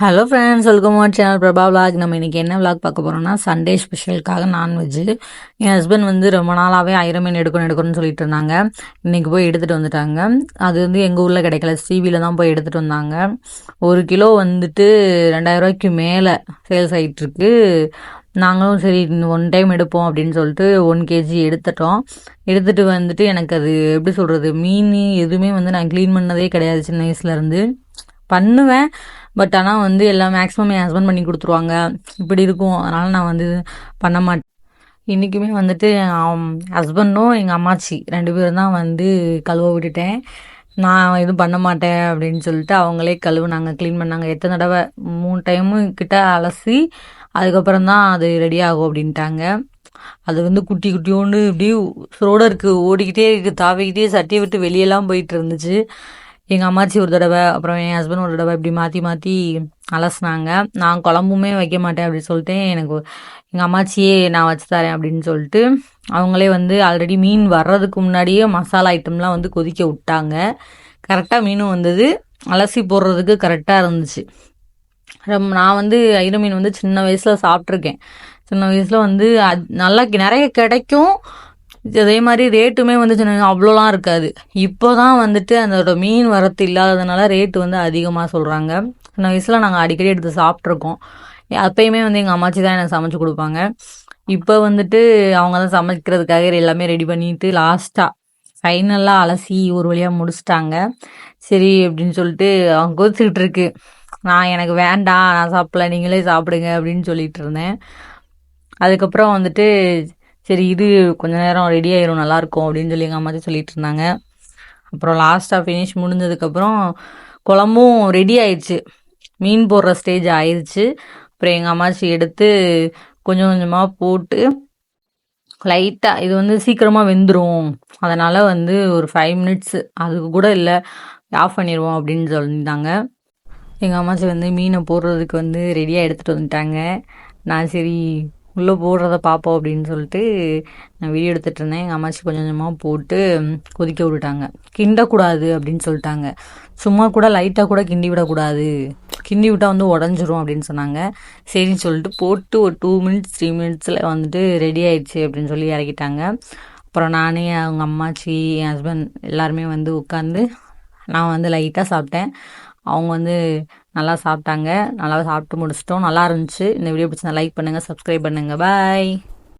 Hello friends welcome our channel Prabha vlog நம்ம இன்றைக்கி என்ன விலாக் பார்க்க போகிறோம்னா சண்டே ஸ்பெஷலுக்காக நான்வெஜ்ஜு என் ஹஸ்பண்ட் வந்து ரொம்ப நாளாகவே ஐரம் மீன் எடுக்கணும் எடுக்கணும்னு சொல்லிட்டு இருந்தாங்க. இன்றைக்கி போய் எடுத்துகிட்டு வந்துட்டாங்க. அது வந்து எங்கள் ஊரில் கிடைக்கல. சிவியில் தான் போய் எடுத்துகிட்டு வந்தாங்க. ஒரு கிலோ வந்துட்டு ரெண்டாயிரரூவாய்க்கு மேலே சேல்ஸ் ஆகிட்டுருக்கு நாங்களும் சரி ஒன் டைம் எடுப்போம் அப்படின்னு சொல்லிட்டு ஒன் கேஜி எடுத்துட்டோம். எடுத்துகிட்டு வந்துட்டு எனக்கு அது எப்படி சொல்கிறது மீன் எதுவுமே வந்து நான் க்ளீன் பண்ணதே கிடையாது சின்ன வயசுலேருந்து பண்ணுவேன். பட் ஆனால் வந்து எல்லாம் மேக்ஸிமம் என் ஹஸ்பண்ட் பண்ணி கொடுத்துருவாங்க. இப்படி இருக்கும். அதனால் நான் வந்து பண்ண மாட்டேன். இன்றைக்குமே வந்துட்டு ஹஸ்பண்டும் எங்கள் அம்மாச்சி ரெண்டு பேரும் தான் வந்து கழுவ விட்டுட்டேன். நான் எதுவும் பண்ண மாட்டேன் அப்படின்னு சொல்லிட்டு அவங்களே கழுவுனாங்க க்ளீன் பண்ணாங்க. எத்தனை தடவை? மூணு டைமு கிட்ட அலசி அதுக்கப்புறம் தான் அது ரெடி ஆகும் அப்படின்ட்டாங்க. அது வந்து குட்டி குட்டியோண்டு இப்படி ரோட இருக்குது ஓடிக்கிட்டே இருக்குது தாவிக்கிட்டே சட்டியை விட்டு வெளியெல்லாம் போயிட்டு இருந்துச்சு. எங்கள் அம்மாச்சி ஒரு தடவை அப்புறம் என் ஹஸ்பண்ட் ஒரு தடவை இப்படி மாற்றி மாற்றி அலசினாங்க. நான் குழம்புமே வைக்க மாட்டேன் அப்படின்னு சொல்லிட்டு எனக்கு எங்கள் அம்மாச்சியே நான் வச்சு தரேன் அப்படின்னு சொல்லிட்டு அவங்களே வந்து ஆல்ரெடி மீன் வர்றதுக்கு முன்னாடியே மசாலா ஐட்டம்லாம் வந்து கொதிக்க விட்டாங்க. கரெக்டாக மீனும் வந்தது. அலசி போடுறதுக்கு கரெக்டாக இருந்துச்சு. ரொம்ப நான் வந்து ஐர மீன் வந்து சின்ன வயசில் சாப்பிட்ருக்கேன் சின்ன வயசில் வந்து அது நல்லா நிறைய கிடைக்கும். அதே மாதிரி ரேட்டுமே வந்து சின்ன அவ்வளோலாம் இருக்காது. இப்போ தான் வந்துட்டு அதோட மீன் வரத்து இல்லாததுனால ரேட்டு வந்து அதிகமாக சொல்கிறாங்க சின்ன வயசில் நாங்கள் அடிக்கடி எடுத்து சாப்பிட்ருக்கோம் அப்பயுமே வந்து எங்கள் அம்மாச்சி தான் எனக்கு சமைச்சு கொடுப்பாங்க. இப்போ வந்துட்டு அவங்க தான் சமைக்கிறதுக்காக எல்லாமே ரெடி பண்ணிட்டு லாஸ்ட்டாக ஃபைனலாக அலசி ஒரு வழியாக முடிச்சிட்டாங்க. சரி அப்படின்னு சொல்லிட்டு அவங்க கொதிச்சுக்கிட்டு இருக்கு. நான் எனக்கு வேண்டாம் நான் சாப்பிடல நீங்களே சாப்பிடுங்க அப்படின்னு சொல்லிட்டு இருந்தேன். அதுக்கப்புறம் வந்துட்டு சரி இது கொஞ்ச நேரம் ரெடி ஆயிரும் நல்லாயிருக்கும் அப்படின்னு சொல்லி எங்கள் அம்மாச்சி சொல்லிட்டு இருந்தாங்க. அப்புறம் லாஸ்ட்டாக ஃபினிஷ் முடிஞ்சதுக்கப்புறம் குழம்பும் ரெடி ஆயிடுச்சு. மீன் போடுற ஸ்டேஜ் ஆயிடுச்சு அப்புறம் எங்கள் அம்மாச்சி எடுத்து கொஞ்சம் கொஞ்சமாக போட்டு லைட்டாக இது வந்து சீக்கிரமாக வெந்துடும் அதனால் வந்து ஒரு ஃபைவ் மினிட்ஸு அதுக்கு கூட இல்லை ஆஃப் பண்ணிடுவோம் அப்படின்னு சொல்லியிருந்தாங்க. எங்கள் அம்மாச்சி வந்து மீனை போடுறதுக்கு வந்து ரெடியாக எடுத்துகிட்டு வந்துட்டாங்க. நான் சரி உள்ளே போடுறத பார்ப்போம் அப்படின்னு சொல்லிட்டு நான் வீடியோ எடுத்துகிட்டு இருந்தேன். எங்கள் அம்மாச்சி கொஞ்சம் கொஞ்சமாக போட்டு கொதிக்க விட்டுட்டாங்க. கிண்டக்கூடாது அப்படின்னு சொல்லிட்டாங்க. சும்மா கூட லைட்டாக கூட கிண்டி விடக்கூடாது. கிண்டி விட்டால் வந்து உடஞ்சிரும் அப்படின்னு சொன்னாங்க. சரின்னு சொல்லிட்டு போட்டு ஒரு டூ மினிட்ஸ் த்ரீ மினிட்ஸில் வந்துட்டு ரெடி ஆயிடுச்சு அப்படின்னு சொல்லி இறக்கிட்டாங்க. அப்புறம் நானே அவங்க அம்மாச்சி என் ஹஸ்பண்ட் எல்லாருமே வந்து உட்காந்து நான் வந்து லைட்டாக சாப்பிட்டேன். அவங்க வந்து நல்லா சாப்பிட்டாங்க. நல்லா சாப்பிட்டு முடிச்சிட்டோம். நல்லா இருந்துச்சு. இந்த வீடியோ பிடிச்சி லைக் பண்ணுங்கள் சப்ஸ்கிரைப் பண்ணுங்கள் பாய்